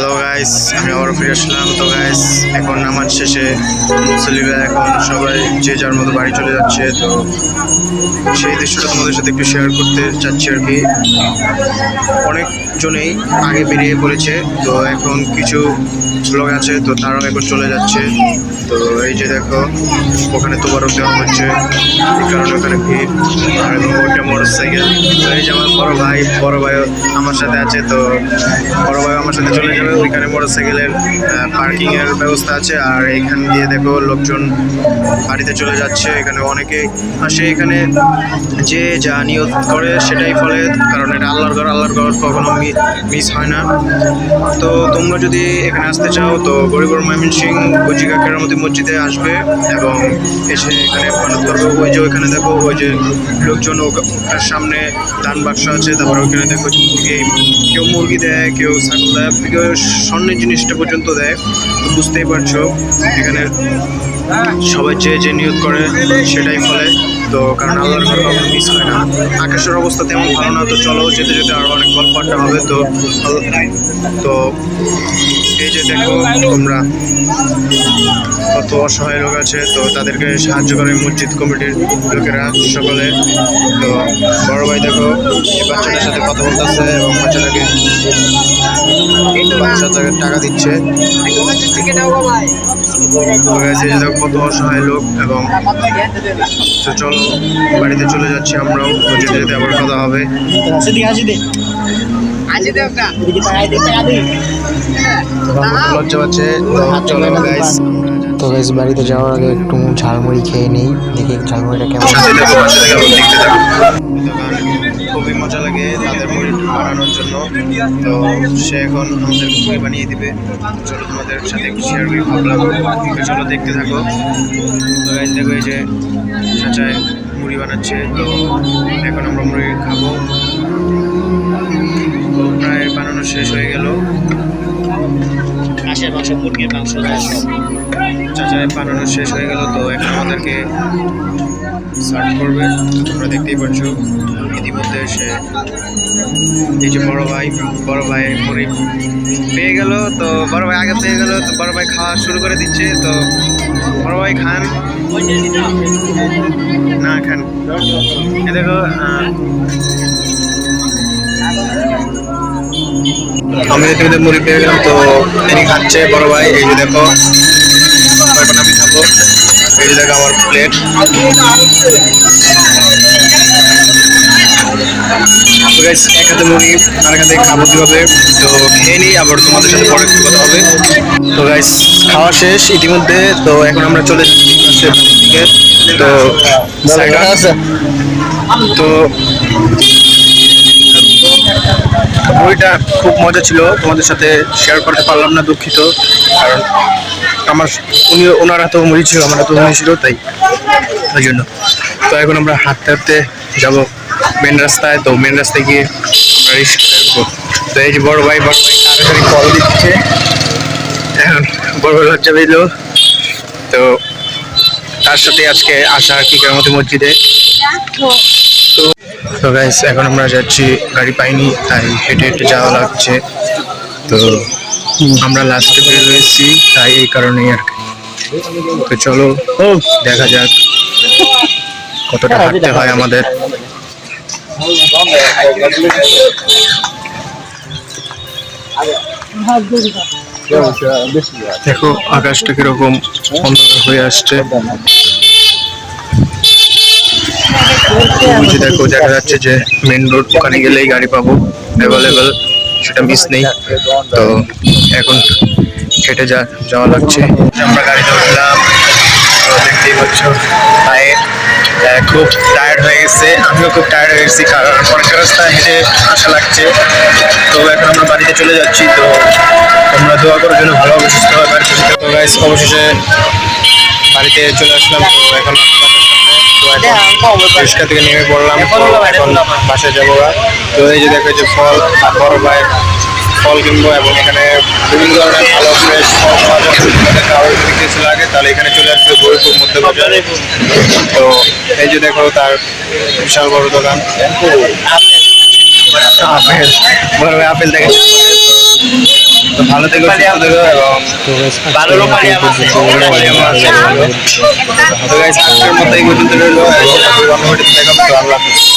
Hello guys আমি আবারও ফিরে আসলাম। তো গাইস এখন নামাজ শেষে মুসলিমরা এখন সবাই যে যার মতো বাড়ি চলে যাচ্ছে, তো সেই দৃশ্যটা তোমাদের সাথে একটু শেয়ার করতে চাচ্ছি আর কি। অনেকজনেই আগে বেরিয়ে পড়েছে, তো এখন কিছু লোক আছে, তো তারাও এখন চলে যাচ্ছে। তো এই যে দেখো, ওখানে তোবারও দেওয়া হচ্ছে। এই কারণে ওখানে ভিড়। আর ওইটা মোটর সাইকেল তো এই যে আমার বড় ভাই বড় ভাই আমার সাথে আছে, তো বড় ভাই আমার সাথে চলে যাবে। ওইখানে মোটর সাইকেলের পার্কিং এর ব্যবস্থা আছে। আর এখান দিয়ে দেখো, লোকজন বাড়িতে চলে যাচ্ছে। এখানে অনেকে আসে এখানে যে যা নিয়ত করে, সেটাই ফলে। কারণ এটা আল্লাহর ঘর আল্লাহর ঘর কখনো মিস হয় না। তো তোমরা যদি এখানে আসতে চাও, তো গরিবর ময়মন সিং গুজিকা কেরামতি মসজিদে আসবে এবং এসে এখানে মানত ওই যে ওইখানে দেখো, ওই যে লোকজন ওটার সামনে দান বাক্স আছে, তারপর ওইখানে দেখো মুরগি। কেউ মুরগি দেয়, কেউ ছাগল দেয়, কেউ স্বর্ণের জিনিসটা পর্যন্ত দেয়। তো বুঝতেই পারছ, এখানে সবাই যে যে নিয়োগ করে সেটাই ফলে। তো কারণ আল্লাহর ঘর কখনো মিস হয় না। আকাশের অবস্থা তেমন ভালো না, তো চলো যেতে যেতে আরও অনেক গল্প আড্ডা হবে। তো তো এই যে দেখো তোমরা। কত অসহায় লোক আছে তো তাদেরকে সাহায্য করে মসজিদ কমিটির লোকেরা সকলে। তো বড় ভাই দেখো এই বাচ্চাটার সাথে কথা বলতেছে এবং বাচ্চাটাকে বাচ্চাটাকে টাকা দিচ্ছে। কত অসহায় লোক এবং তো চলো বাড়িতে চলে যাচ্ছি আমরাও। যেতে যেতে আবার কথা হবে। লজ্জা পাচ্ছে। তো চলো গাইস তো গাইস বাড়িতে যাওয়ার আগে একটু ঝালমুড়ি খেয়ে নিই। দেখি ঝালমুড়িটা কেমন খুবই মজা লাগে তাদের মুড়ি বানানোর জন্য। তো সে এখন আমাদের মুড়ি বানিয়ে দিবে। তো চলো তোমাদের সাথে দেখতে থাকো। তো গাইস দেখো এই যে চাচায় মুড়ি বানাচ্ছে। এখন আমরা মুড়ি খাব। প্রায় বানানো শেষ হয়ে গেল। হাঁসের মাংস মুরগির মাংস চাচায় বানানো শেষ হয়ে গেল, তো এখন আমাদেরকে সার্ভ করবে। তোমরা দেখতেই পাচ্ছ ইতিমধ্যে সে এই যে বড় ভাই বড় ভাই মুড়ি পেয়ে গেল, তো বড় ভাই আগে পেয়ে গেল, তো বড় ভাই খাওয়া শুরু করে দিচ্ছে, তো বড় ভাই খান। না, খান। দেখো আমি ইতিমধ্যে মুড়ি পেয়ে গেলাম তো তিনি খাচ্ছে বড় ভাই এই যে দেখো। আমি খাব এই যে দেখো আমার প্লেট এক হাতে মুড়ি আর হাতে খাব কীভাবে? তো খেয়ে নিই আবার তোমাদের সাথে পরে কথা হবে। তো গাইস খাওয়া শেষ ইতিমধ্যে তো এখন আমরা চলে যাচ্ছি তো তো বইটা খুব মজা ছিল। তোমাদের সাথে শেয়ার করতে পারলাম না দুঃখিত। কারণ আমার উনি, ওনার হাতেও মুড়ি ছিল, আমার হাতেও মুড়ি ছিল, তাই। ওই জন্য। তো এখন আমরা হাঁটতে হাঁটতে যাব মেন রাস্তায়। তো মেন রাস্তায় গিয়ে তো এই যে বড় ভাই বড় ভাই তাড়াতাড়ি কল দিচ্ছে। এখন বড় ভাই লজ্জা পেল। তো তার সাথে আজকে আসা কি কেরামতি মসজিদে। তো গাইস এখন আমরা যাচ্ছি, গাড়ি পাইনি, তাই হেঁটে হেঁটে যাওয়া লাগছে। তো আমরা লাস্টে বের হয়েছি, তাই এই কারণেই আর কি। তো চলো ও দেখা যাক কতটা হাঁটতে হয় আমাদের। দেখো, আকাশটা কীরকম অন্ধকার হয়ে আসছে। দেখো, দেখা যাচ্ছে যে মেন রোড ওখানে গেলেই গাড়ি পাবো অ্যাভেলেবেল সেটা মিস নেই। তো এখন হেঁটে যা, যাওয়া লাগছে। আমরা গাড়িতে উঠলাম দেখতেই পাচ্ছ পায়ে খুব টায়ার্ড হয়ে গেছে। আমিও খুব টায়ার্ড হয়ে গেছি, কারণ অনেক রাস্তা হেঁটে আসা লাগছে। তো এখন আমরা বাড়িতে চলে যাচ্ছি, তো তোমরা দোয়া করার জন্য ভালোভাবে সুস্থ হবে তো অবশেষে বাড়িতে চলে আসলাম তো এখন রিক্সা থেকে নেমে পড়লাম এখন বাসায় যাব তো এই যে দেখো যে ফল বড় ভাই ফল কিনবো এবং এখানে বিভিন্ন ধরনের ভালো ফ্রেশ ফল পাওয়া যাচ্ছে। তোমাদের যদি কিছু লাগে তাহলে এখানে চলে আসবে গরিপুর মধ্যে বাজারে তো এই যে দেখো তার বিশাল বড় দোকান। আপেল। বড় আপেল দেখে তো ভালো থেকো সুস্থ থেকো এবং ভালো আল্লাহ হাফেজ।